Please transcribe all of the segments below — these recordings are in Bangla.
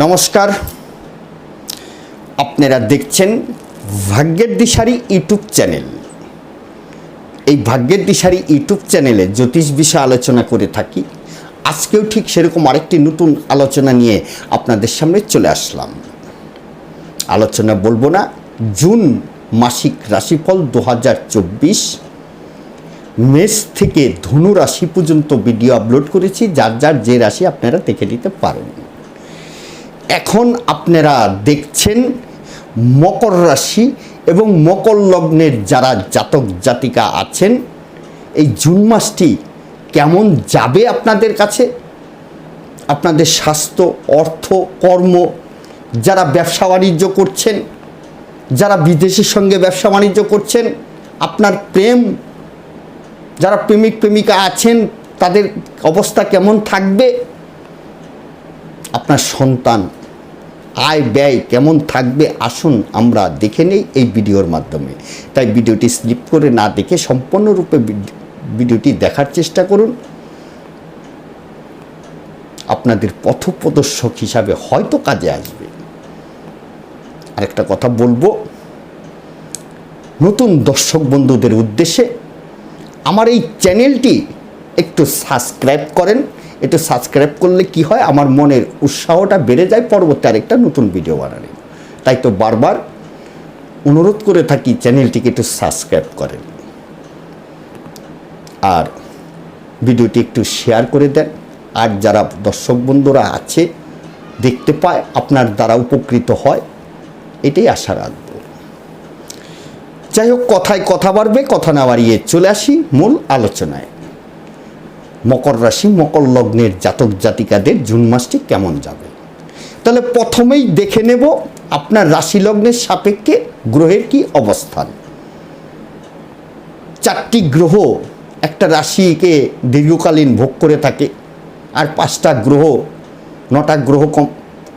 নমস্কার। আপনারা দেখছেন ভাগ্যের দিশারি ইউটিউব চ্যানেল। এই ভাগ্যের দিশারি ইউটিউব চ্যানেলে জ্যোতিষ বিষয়ে আলোচনা করে থাকি। আজকেও ঠিক সেরকম আরেকটি নতুন আলোচনা নিয়ে আপনাদের সামনে চলে আসলাম। আলোচনা বলব না, জুন মাসিক রাশিফল দু হাজার চব্বিশ। মেষ থেকে ধনু রাশি পর্যন্ত ভিডিও আপলোড করেছি, যার যার যে রাশি আপনারা দেখে নিতে পারেন। এখন আপনারা দেখছেন মকর রাশি এবং মকর লগ্নের যারা জাতক জাতিকা আছেন, এই জুন মাসটি কেমন যাবে আপনাদের কাছে? আপনাদের স্বাস্থ্য, অর্থ, কর্ম, যারা ব্যবসা বাণিজ্য করছেন, যারা বিদেশের সঙ্গে ব্যবসা বাণিজ্য করছেন, আপনার প্রেম, যারা প্রেমিক প্রেমিকা আছেন, তাদের অবস্থা কেমন থাকবে? আপনার সন্তান আয় ব্যয় কেমন থাকবে আসুন আমরা দেখে নেই এই ভিডিওর মাধ্যমে। তাই ভিডিওটি স্লিপ করে না দেখে সম্পূর্ণরূপে ভিডিওটি দেখার চেষ্টা করুন। আপনাদের পথপ্রদর্শক হিসাবে হয়তো কাজে আসবে। আরেকটা কথা বলব, নতুন দর্শক বন্ধুদের উদ্দেশ্যে আমার এই চ্যানেলটি একটু সাবস্ক্রাইব করেন। একটু সাবস্ক্রাইব করলে কি হয়? আমার মনের উৎসাহটা বেড়ে যায় পরবর্তী আরেকটা নতুন ভিডিও বানালে। তাই তো বারবার অনুরোধ করে থাকি চ্যানেলটিকে একটু সাবস্ক্রাইব করেন। আর ভিডিওটি একটু শেয়ার করে দেন। আর যারা দর্শক বন্ধুরা আছে, দেখতে পায়, আপনার দ্বারা উপকৃত হয়, এটাই আশা রাখব। যাই হোক, কথায় কথা বাড়বে, কথা না বাড়িয়ে চলে আসি মূল আলোচনায়। মকর রাশি, মকর লগ্নের জাতক জাতিকাদের জুন মাসটি কেমন যাবে? তাহলে প্রথমেই দেখে নেব আপনার রাশি লগ্নের সাপেক্ষে গ্রহের কি অবস্থান। চারটি গ্রহ একটা রাশিকে দীর্ঘকালীন ভোগ করে থাকে আর পাঁচটা গ্রহ, নটা গ্রহ কম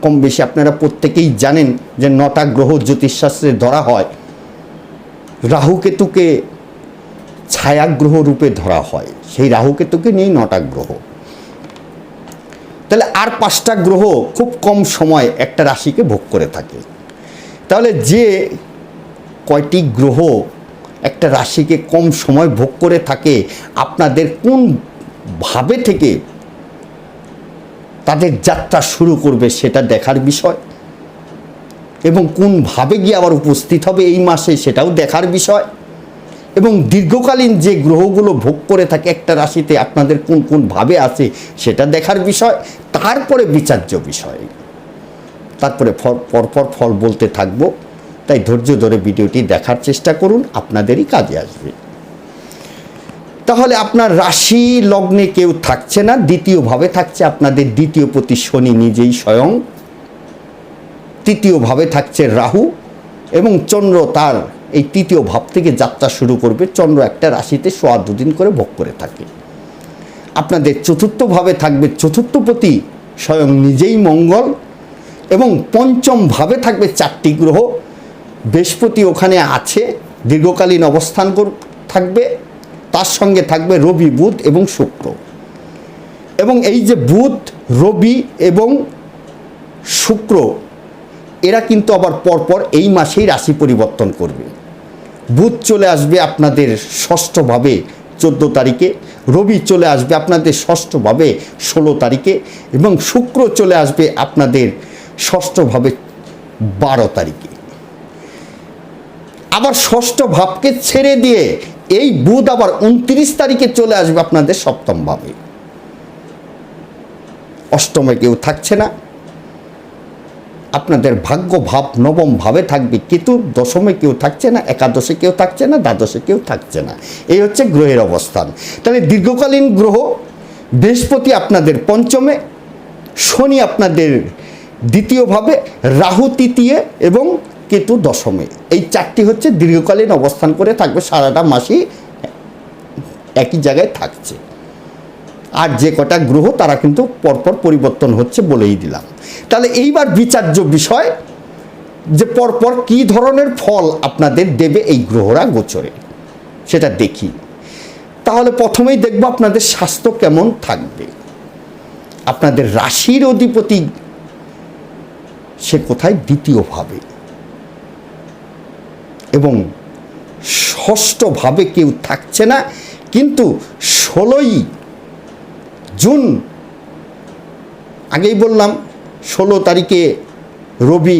কম বেশি। আপনারা প্রত্যেকেই জানেন যে নটা গ্রহ জ্যোতিষশাস্ত্রে ধরা হয়। রাহুকেতুকে ছায়াগ্রহ রূপে ধরা হয়। সেই রাহুকেতুকে নিয়েই নটা গ্রহ। তাহলে আর পাঁচটা গ্রহ খুব কম সময় একটা রাশিকে ভোগ করে থাকে। তাহলে যে কয়টি গ্রহ একটা রাশিকে কম সময় ভোগ করে থাকে, আপনাদের কোন ভাবে থেকে তাদের যাত্রা শুরু করবে সেটা দেখার বিষয়? এবং কোনভাবে গিয়ে আবার উপস্থিত হবে এই মাসে সেটাও দেখার বিষয়? এবং দীর্ঘকালীন যে গ্রহগুলো ভোগ করে থাকে একটা রাশিতে আপনাদের কোন কোন ভাবে আছে সেটা দেখার বিষয়, তারপরে বিচার্য বিষয়। তারপরে পরপর ফল বলতে থাকব। তাই ধৈর্য ধরে ভিডিওটি দেখার চেষ্টা করুন, আপনাদেরই কাজে আসবে। তাহলে আপনার রাশি লগ্নে কেউ থাকছে না, দ্বিতীয়ভাবে থাকছে আপনাদের দ্বিতীয় প্রতি শনি নিজেই স্বয়ং, তৃতীয়ভাবে থাকছে রাহু এবং চন্দ্র তার এই তৃতীয় ভাব থেকে যাত্রা শুরু করবে চন্দ্র একটা রাশিতে সোয়া দুদিন করে ভোগ করে থাকে। আপনাদের চতুর্থভাবে থাকবে চতুর্থপতি স্বয়ং নিজেই মঙ্গল এবং পঞ্চম ভাবে থাকবে চারটি গ্রহ। বৃহস্পতি ওখানে আছে, দীর্ঘকালীন অবস্থান থাকবে, তার সঙ্গে থাকবে রবি, বুধ এবং শুক্র। এবং এই যে বুধ, রবি এবং শুক্র, এরা কিন্তু আবার পরপর এই মাসেই রাশি পরিবর্তন করবে। বুধ চলে আসবে আপনাদের ষষ্ঠভাবে চোদ্দ তারিখে, রবি চলে আসবে আপনাদের ষষ্ঠভাবে ষোলো তারিখে এবং শুক্র চলে আসবে আপনাদের ষষ্ঠভাবে বারো তারিখে। আবার ষষ্ঠ ভাবকে ছেড়ে দিয়ে এই বুধ আবার উনত্রিশ তারিখে চলে আসবে আপনাদের সপ্তম ভাবে। অষ্টমে কেউ থাকছে না। আপনাদের ভাগ্য ভাব নবম ভাবে থাকবে। কিন্তু দশমে কেউ থাকছে না, একাদশে কেউ থাকছে না, দ্বাদশে কেউ থাকছে না। এই হচ্ছে গ্রহের অবস্থান। তাহলে দীর্ঘকালীন গ্রহ, বৃহস্পতি আপনাদের পঞ্চমে, শনি আপনাদের দ্বিতীয়ভাবে, রাহু তৃতীয় এবং কেতু দশমে। এই চারটি হচ্ছে দীর্ঘকালীন অবস্থান করে থাকবে, সারাটা মাসই একই জায়গায় থাকছে। আর যে কটা গ্রহ, তারা কিন্তু পরপর পরিবর্তন হচ্ছে বলেই দিলাম। তাহলে এইবার বিচার্য বিষয়, যে পরপর কী ধরনের ফল আপনাদের দেবে এই গ্রহরা গোচরে, সেটা দেখি। তাহলে প্রথমেই দেখব আপনাদের স্বাস্থ্য কেমন থাকবে। আপনাদের রাশির অধিপতি, সে কোথায় দ্বিতীয়ভাবে এবং ষষ্ঠভাবে কেউ থাকছে না, কিন্তু ষোলোই জুন। আগেই বললাম, ষোলো তারিখে রবি,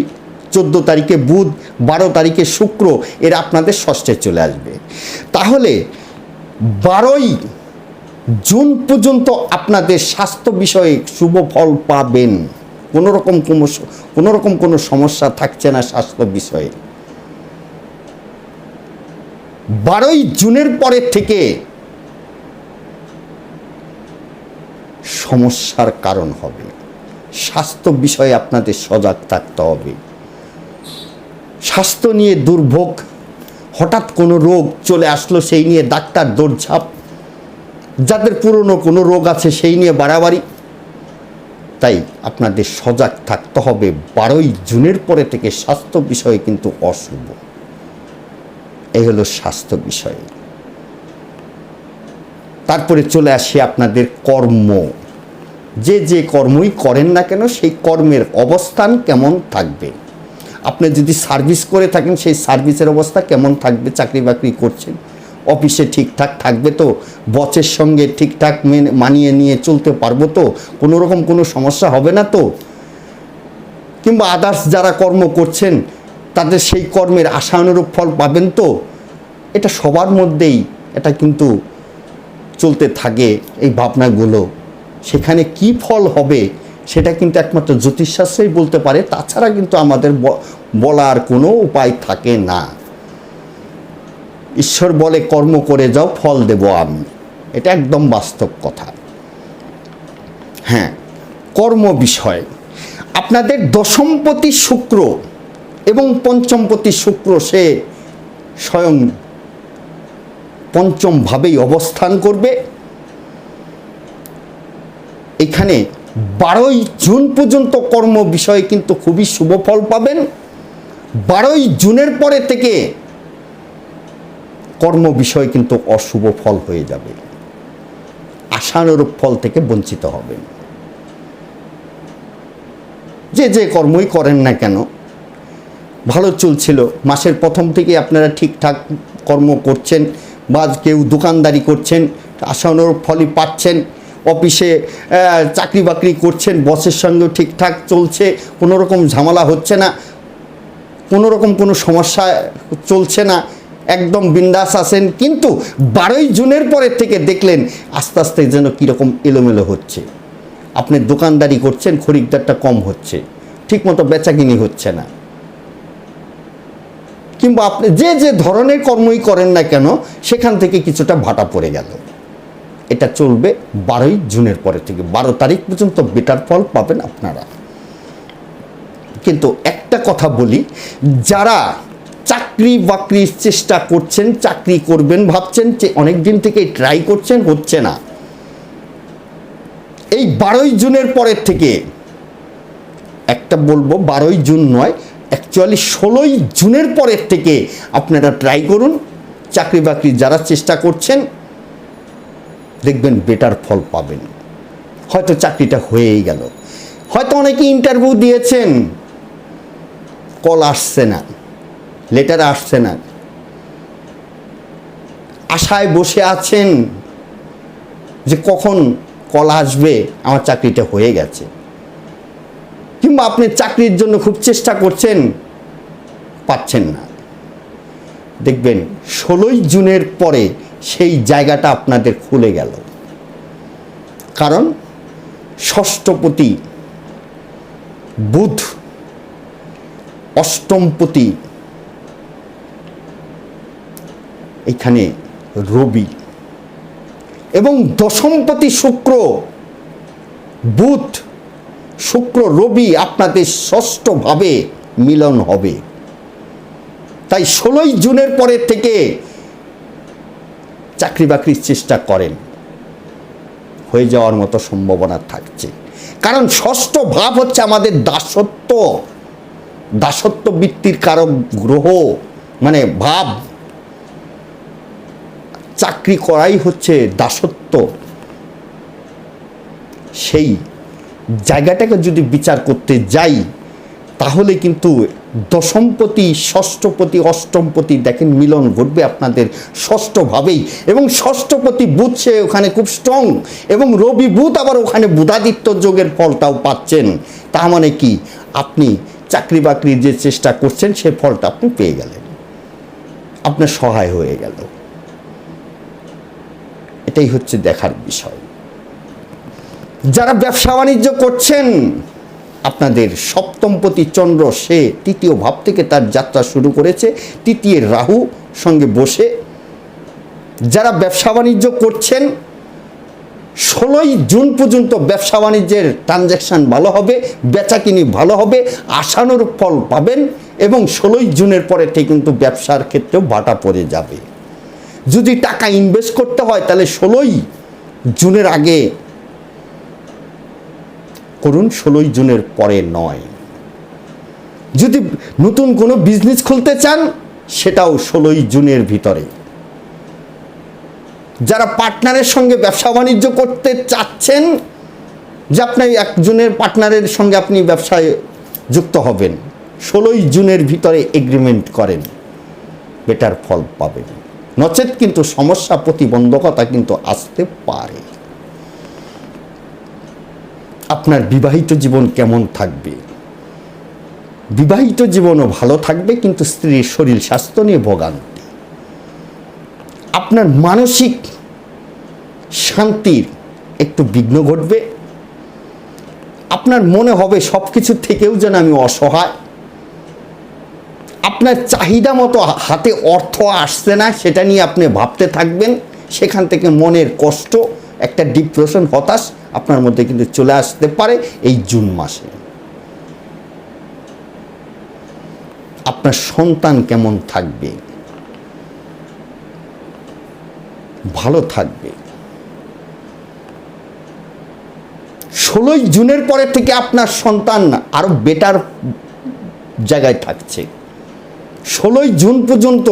চোদ্দ তারিখে বুধ, বারো তারিখে শুক্র, এরা আপনাদের ষষ্ঠে চলে আসবে। তাহলে বারোই জুন পর্যন্ত আপনাদের স্বাস্থ্য বিষয়ে শুভ ফল পাবেন। কোনো রকম কোনো কোনো রকম কোনো সমস্যা থাকছে না স্বাস্থ্য বিষয়ে। বারোই জুনের পরের থেকে সমস্যার কারণ হবে। স্বাস্থ্য বিষয়ে আপনাদের সজাগ থাকতে হবে। স্বাস্থ্য নিয়ে দুর্ভোগ, হঠাৎ কোনো রোগ চলে আসলো সেই নিয়ে ডাক্তার দৌড়ঝাঁপ, যাদের পুরনো কোনো রোগ আছে সেই নিয়ে বাড়াবাড়ি। তাই আপনাদের সজাগ থাকতে হবে। বারোই জুনের পরে থেকে স্বাস্থ্য বিষয়ে কিন্তু অশুভ। এই হলো স্বাস্থ্য বিষয়। তারপরে চলে আসি আপনাদের কর্ম। যে যে কর্মই করেন না কেন সেই কর্মের অবস্থান কেমন থাকবে? আপনি যদি সার্ভিস করে থাকেন, সেই সার্ভিসের অবস্থা কেমন থাকবে? চাকরি বাকরি করছেন, অফিসে ঠিকঠাক থাকবে তো? বচের সঙ্গে ঠিকঠাক মেনে, মানিয়ে নিয়ে চলতে পারব তো? কোনো রকম কোনো সমস্যা হবে না তো? কিংবা আদার্স যারা কর্ম করছেন, তাদের সেই কর্মের আশানুরূপ ফল পাবেন তো? এটা সবার মধ্যেই, এটা কিন্তু চলতে থাকে এই ভাবনাগুলো, সেখানে কি ফল হবে সেটা কিন্তু একমাত্র জ্যোতিষশাস্ত্রেই বলতে পারে, তাছাড়া কিন্তু আমাদের বলার কোনো উপায় থাকে না। ঈশ্বর বলে, কর্ম করে যাও, ফল দেব আমি। এটা একদম বাস্তব কথা। হ্যাঁ কর্ম বিষয়। আপনাদের দশমপতি শুক্র এবং পঞ্চমপতি শুক্র সে স্বয়ং পঞ্চমভাবেই অবস্থান করবে। এখানে বারোই জুন পর্যন্ত কর্ম বিষয়ে কিন্তু খুবই শুভ ফল পাবেন। বারোই জুনের পরে থেকে কর্ম বিষয় কিন্তু অশুভ ফল হয়ে যাবে। আশানুরূপ ফল থেকে বঞ্চিত হবেন। যে যে কর্মই করেন না কেন, ভালো চলছিল। মাসের প্রথম থেকে আপনারা ঠিকঠাক কর্ম করছেন বা কেউ দোকানদারি করছেন আশানুরূপ ফলে পাচ্ছেন, অফিসে চাকরি বাকরি করছেন, বসের সঙ্গেও ঠিকঠাক চলছে কোনো রকম ঝামেলা হচ্ছে না কোনো রকম কোনো সমস্যা চলছে না, একদম বিন্দাস আছেন, কিন্তু বারোই জুনের পরের থেকে দেখলেন আস্তে আস্তে যেন কীরকম এলোমেলো হচ্ছে। আপনি দোকানদারি করছেন, খরিদ্দারটা কম হচ্ছে, ঠিকমতো বেচাকিনি হচ্ছে না। কিংবা আপনি যে যে ধরনের কর্মই করেন না কেন, সেখান থেকে কিছুটা ভাটা পড়ে গেল। এটা চলবে বারোই জুনের পরে থেকে। বারো তারিখ পর্যন্ত বেটার ফল পাবেন আপনারা। কিন্তু একটা কথা বলি, যারা চাকরি বাকরির চেষ্টা করছেন, চাকরি করবেন, ভাবছেন যে অনেক দিন থেকে ট্রাই করছেন, হচ্ছে না। এই বারোই জুনের পরের থেকে, একটা বলব, বারোই জুন নয় অ্যাকচুয়ালি ষোলোই জুনের পরের থেকে আপনারা ট্রাই করুন। চাকরি বাকরি যারা চেষ্টা করছেন, দেখবেন বেটার ফল পাবেন। হয়তো চাকরিটা হয়েই গেল। হয়তো অনেকে ইন্টারভিউ দিয়েছেন কল আসছে না লেটার আসছে না। আশায় বসে আছেন যে কখন কল আসবে, আমার চাকরিটা হয়ে গেছে। কিংবা আপনি চাকরির জন্য খুব চেষ্টা করছেন, পাচ্ছেন না। দেখবেন, ষোলোই জুনের পরে সেই জায়গাটা আপনাদের খুলে গেল। কারণ, ষষ্ঠপতি বুধ, অষ্টমপতি এখানে রবি এবং দশমপতি শুক্র, বুধ শুক্র রবি আপনাদের ষষ্ঠভাবে মিলন হবে। তাই ষোলোই জুনের পরের থেকে চাকরি বাকরির চেষ্টা করেন। হয়ে যাওয়ার মতো সম্ভাবনা থাকছে। কারণ ষষ্ঠ ভাব হচ্ছে আমাদের দাসত্ব। দাসত্ব বৃত্তির কারক গ্রহ মানে ভাব। চাকরি করাই হচ্ছে দাসত্ব। সেই জায়গাটাকে যদি বিচার করতে যাই, তাহলে কিন্তু দশমপতি, ষষ্ঠপতি, অষ্টমপতি, দেখেন মিলন ঘটবে আপনাদের ষষ্ঠভাবেই। এবং ষষ্ঠপতি বুধ, সে ওখানে খুব স্ট্রং এবং রবি বুধ আবার ওখানে বুধাদিত্য যোগের ফলটাও পাচ্ছেন। তা মানে কি? আপনি চাকরি বাকরির যে চেষ্টা করছেন, সে ফলটা আপনি পেয়ে গেলেন। আপনার সহায় হয়ে গেল। এটাই হচ্ছে দেখার বিষয়। যারা ব্যবসা বাণিজ্য করছেন, আপনাদের সপ্তমপতি চন্দ্র, সে তৃতীয় ভাব থেকে তার যাত্রা শুরু করেছে। তৃতীয় রাহু সঙ্গে বসে যারা ব্যবসা বাণিজ্য করছেন, ষোলোই জুন পর্যন্ত ব্যবসা বাণিজ্যের ট্রানজ্যাকশান ভালো হবে বেচাকিনি ভালো হবে, আশানুর ফল পাবেন এবং ষোলোই জুনের পরে থেকে কিন্তু ব্যবসার ক্ষেত্রেও বাটা পড়ে যাবে। যদি টাকা ইনভেস্ট করতে হয়, তাহলে ষোলোই জুনের আগে করুন, ষোলোই জুনের পরে নয়। যদি নতুন কোনো বিজনেস খুলতে চান, সেটাও ষোলোই জুনের ভিতরে। যারা পার্টনারের সঙ্গে ব্যবসা বাণিজ্য করতে চাচ্ছেন, যে আপনার একজনের পার্টনারের সঙ্গে আপনি ব্যবসায় যুক্ত হবেন, ষোলোই জুনের ভিতরে এগ্রিমেন্ট করেন বেটার ফল পাবেন। নচেত কিন্তু সমস্যা প্রতিবন্ধকতা কিন্তু আসতে পারে। আপনার বিবাহিত জীবন কেমন থাকবে? বিবাহিত জীবনও ভালো থাকবে, কিন্তু স্ত্রীর শরীর স্বাস্থ্য নিয়ে ভোগান্তি। আপনার মানসিক শান্তির একটু বিঘ্ন ঘটবে। আপনার মনে হবে সব কিছু থেকেও যেন আমি অসহায়। আপনার চাহিদা মতো হাতে অর্থ আসছে না, সেটা নিয়ে আপনি ভাবতে থাকবেন। সেখান থেকে মনের কষ্ট একটা ডিপ্রেশন, হতাশ আপনার মধ্যে কিন্তু চলে আসতে পারে এই জুন মাসে। আপনার সন্তান কেমন থাকবে? ভালো থাকবে। ষোলোই জুনের পরে থেকে আপনার সন্তান আরও বেটার জায়গায় থাকছে। ষোলোই জুন পর্যন্ত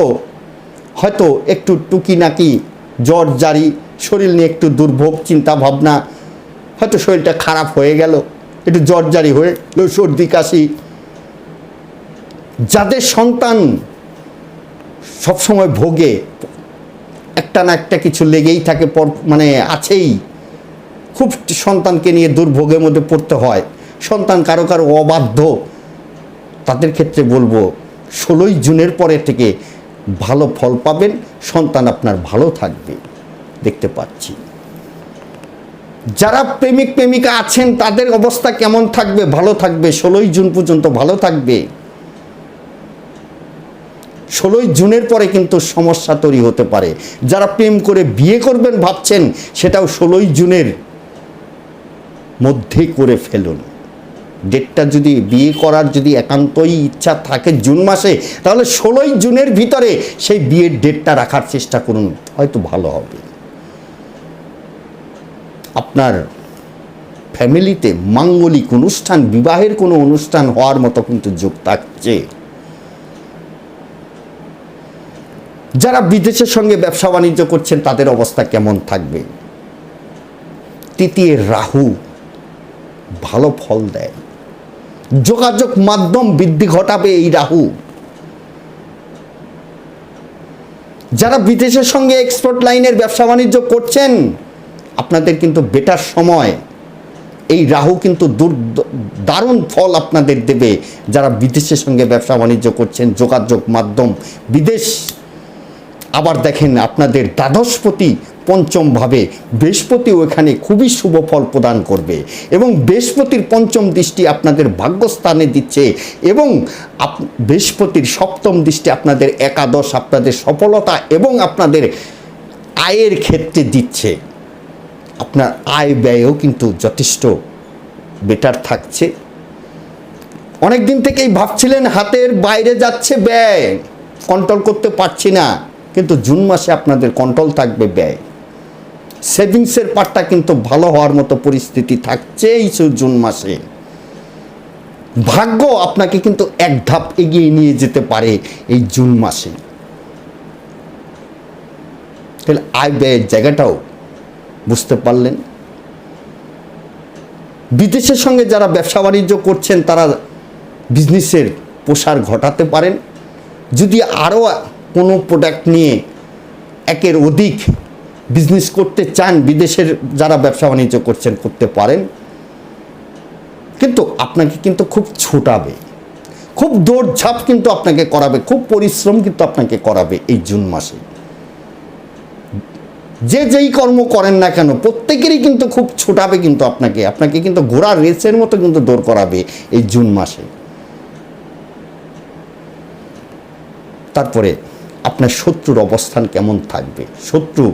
হয়তো একটু টুকি নাকি জ্বর জারি শরীর নিয়ে একটু দুর্ভোগ, চিন্তা ভাবনা, হয়তো শরীরটা খারাপ হয়ে গেল, একটু জর্জারি হয়ে সর্দি, কাশি। যাদের সন্তান সবসময় ভোগে, একটা না একটা কিছু লেগেই থাকে, পর মানে আছেই। খুব সন্তানকে নিয়ে দুর্ভোগের মধ্যে পড়তে হয়। সন্তান কারও কারও অবাধ্য। তাদের ক্ষেত্রে বলব, ষোলোই জুনের পরে থেকে ভালো ফল পাবেন, সন্তান আপনার ভালো থাকবে। দেখতে পাচ্ছি। যারা প্রেমিক প্রেমিকা আছেন, তাদের অবস্থা কেমন থাকবে? ভালো থাকবে। ষোলোই জুন পর্যন্ত ভালো থাকবে। ষোলোই জুনের পরে কিন্তু সমস্যা তৈরি হতে পারে। যারা প্রেম করে বিয়ে করবেন ভাবছেন, সেটাও ষোলোই জুনের মধ্যে করে ফেলুন। ডেটটা যদি বিয়ে করার যদি একান্তই ইচ্ছা থাকে জুন মাসে, তাহলে ষোলোই জুনের ভিতরে সেই বিয়ের ডেটটা রাখার চেষ্টা করুন। হয়তো ভালো হবে। আপনার ফ্যামিলিতে মাঙ্গলিক অনুষ্ঠান, বিবাহের কোনো অনুষ্ঠান হওয়ার মতো কিন্তু যোগ থাকছে। যারা বিদেশের সঙ্গে ব্যবসা বাণিজ্য করছেন, তাদের অবস্থা কেমন থাকবে? তৃতীয়, রাহু ভালো ফল দেয়। যোগাযোগ মাধ্যম বৃদ্ধি ঘটাবে এই রাহু। যারা বিদেশের সঙ্গে এক্সপোর্ট লাইনের ব্যবসা বাণিজ্য করছেন আপনাদের কিন্তু বেটার সময়। এই রাহু কিন্তু দূর, দারুণ ফল আপনাদের দেবে। যারা বিদেশের সঙ্গে ব্যবসা বাণিজ্য করছেন, যোগাযোগ মাধ্যম, বিদেশ। আবার দেখেন আপনাদের দ্বাদশপতি পঞ্চমভাবে বৃহস্পতিও এখানে খুবই শুভ ফল প্রদান করবে। এবং বৃহস্পতির পঞ্চম দৃষ্টি আপনাদের ভাগ্যস্থানে দিচ্ছে এবং বৃহস্পতির সপ্তম দৃষ্টি আপনাদের একাদশ আপনাদের সফলতা এবং আপনাদের আয়ের ক্ষেত্রে দিচ্ছে। আপনার আয় ব্যয়ও কিন্তু যথেষ্ট বেটার থাকছে। অনেক দিন থেকেই ভাবছিলেন হাতের বাইরে যাচ্ছে ব্যয় কন্ট্রোল করতে পারছি না, কিন্তু জুন মাসে আপনাদের কন্ট্রোল থাকবে ব্যয়। সেভিংসের পার্টটা কিন্তু ভালো হওয়ার মতো পরিস্থিতি থাকছে এই জুন মাসে। ভাগ্য আপনাকে কিন্তু এক ধাপ এগিয়ে নিয়ে যেতে পারে এই জুন মাসে। তাহলে আয় ব্যয়ের জায়গাটাও বুঝতে পারলেন? বিদেশের সঙ্গে যারা ব্যবসা বাণিজ্য করছেন, তারা বিজনেসের প্রসার ঘটাতে পারেন। যদি আরও কোনো প্রোডাক্ট নিয়ে একের অধিক বিজনেস করতে চান, বিদেশের যারা ব্যবসা বাণিজ্য করছেন, করতে পারেন। কিন্তু আপনাকে কিন্তু খুব ছোটাবে। খুব দৌড়ঝাঁপ কিন্তু আপনাকে করাবে, খুব পরিশ্রম কিন্তু আপনাকে করাবে এই জুন মাসে। যে যেই কর্ম করেন না কেন, প্রত্যেকেরই কিন্তু খুব ছোটাবে কিন্তু আপনাকে। আপনাকে কিন্তু ঘোড়া রেসের মতো কিন্তু দৌড় করাবে এই জুন মাসে। তারপরে আপনার শত্রুর অবস্থান কেমন থাকবে? শত্রু,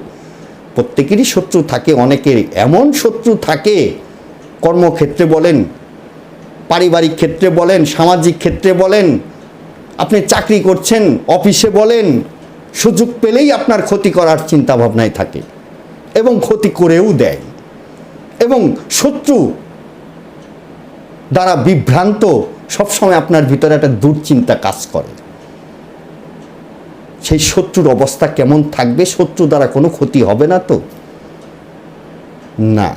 প্রত্যেকেরই শত্রু থাকে, অনেকের এমন শত্রু থাকে, কর্মক্ষেত্রে বলেন, পারিবারিক ক্ষেত্রে বলেন, সামাজিক ক্ষেত্রে বলেন, আপনি চাকরি করছেন, অফিসে বলেন সুযোগ পেলেই আপনার ক্ষতি করার চিন্তা ভাবনায় থাকে এবং ক্ষতি করেও দেয়। এবং শত্রু দ্বারা বিভ্রান্ত সবসময় আপনার ভিতরে একটা দুশ্চিন্তা কাজ করে। সেই শত্রুর অবস্থা কেমন থাকবে? শত্রু দ্বারা কোনো ক্ষতি হবে না তো? না।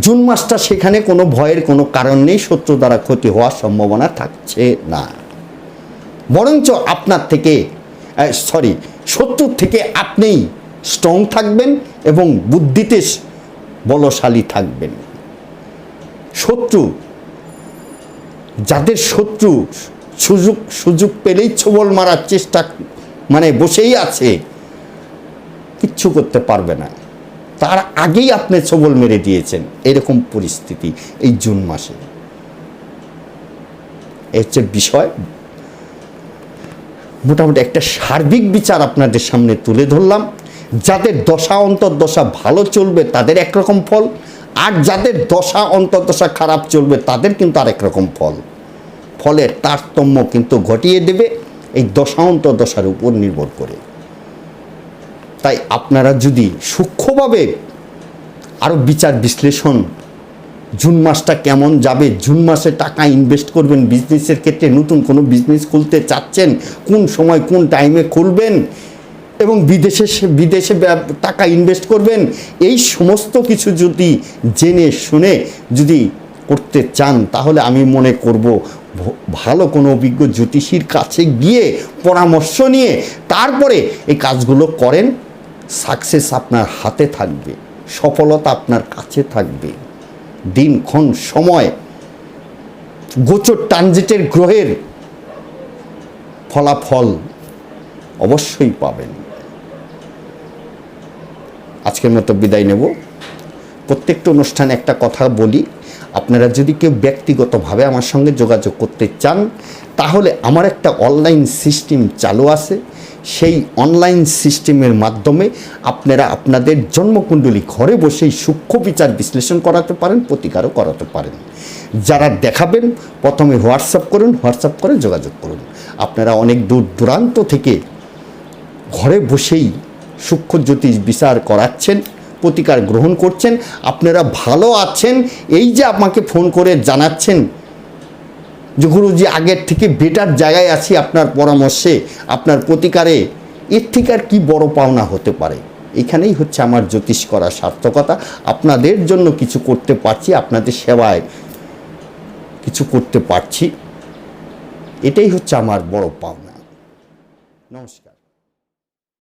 জুন মাসটা সেখানে কোনো ভয়ের কোনো কারণ নেই, শত্রু দ্বারা ক্ষতি হওয়ার সম্ভাবনা থাকছে না। বরঞ্চ আপনার থেকে সরি শত্রুর থেকে আপনিই স্ট্রং থাকবেন এবং বুদ্ধিতে বলশালী থাকবেন। শত্রু, যাদের শত্রু সুযোগ সুযোগ পেলেই ছবল মারার চেষ্টা মানে বসেই আছে, কিচ্ছু করতে পারবে না। তার আগেই আপনি ছবল মেরে দিয়েছেন, এরকম পরিস্থিতি এই জুন মাসে। এর বিষয় মোটামুটি একটা সার্বিক বিচার আপনাদের সামনে তুলে ধরলাম। যাদের দশা অন্তর্দশা ভালো চলবে, তাদের একরকম ফল। আর যাদের দশা অন্তর্দশা খারাপ চলবে, তাদের কিন্তু আরেক রকম ফল। ফলের তারতম্য কিন্তু ঘটিয়ে দেবে, এই দশা অন্তর্দশার উপর নির্ভর করে। তাই আপনারা যদি সূক্ষ্মভাবে আরও বিচার বিশ্লেষণ জুন মাসটা কেমন যাবে? জুন মাসে টাকা ইনভেস্ট করবেন বিজনেসের ক্ষেত্রে, নতুন কোনো বিজনেস খুলতে চাচ্ছেন, কোন সময় কোন টাইমে খুলবেন এবং বিদেশে বিদেশে টাকা ইনভেস্ট করবেন, এই সমস্ত কিছু যদি জেনে শুনে যদি করতে চান, তাহলে আমি মনে করব ভালো কোনো অভিজ্ঞ জ্যোতিষীর কাছে গিয়ে পরামর্শ নিয়ে তারপরে এই কাজগুলো করেন সাকসেস আপনার হাতে থাকবে, সফলতা আপনার কাছে থাকবে। দিনক্ষণ সময় গোচর ট্রানজিটের গ্রহের ফলাফল অবশ্যই পাবেন। আজকের মতো বিদায় নেব। প্রত্যেকটা অনুষ্ঠানে একটা কথা বলি, আপনারা যদি কেউ ব্যক্তিগতভাবে আমার সঙ্গে যোগাযোগ করতে চান, তাহলে আমার একটা অনলাইন সিস্টেম চালু আছে। সেই অনলাইন সিস্টেমের মাধ্যমে আপনারা আপনাদের জন্মকুণ্ডলী ঘরে বসেই সূক্ষ্ম বিচার বিশ্লেষণ করাতে পারেন, প্রতিকারও করাতে পারেন। যারা দেখাবেন, প্রথমে হোয়াটসঅ্যাপ করুন, হোয়াটসঅ্যাপ করে যোগাযোগ করুন। আপনারা অনেক দূর দূরান্ত থেকে ঘরে বসেই সূক্ষ্ম জ্যোতিষ বিচার করাচ্ছেন, প্রতিকার গ্রহণ করছেন। আপনারা ভালো আছেন, এই যে আমাকে ফোন করে জানাচ্ছেন যে গুরুজি আগের থেকে বেটার জায়গায় আছি আপনার পরামর্শে, আপনার প্রতিকারে, এর থেকে আর কি বড়ো পাওনা হতে পারে? এখানেই হচ্ছে আমার জ্যোতিষ করার সার্থকতা। আপনাদের জন্য কিছু করতে পারছি, আপনাদের সেবায় কিছু করতে পারছি। এটাই হচ্ছে আমার বড় পাওনা। নমস্কার।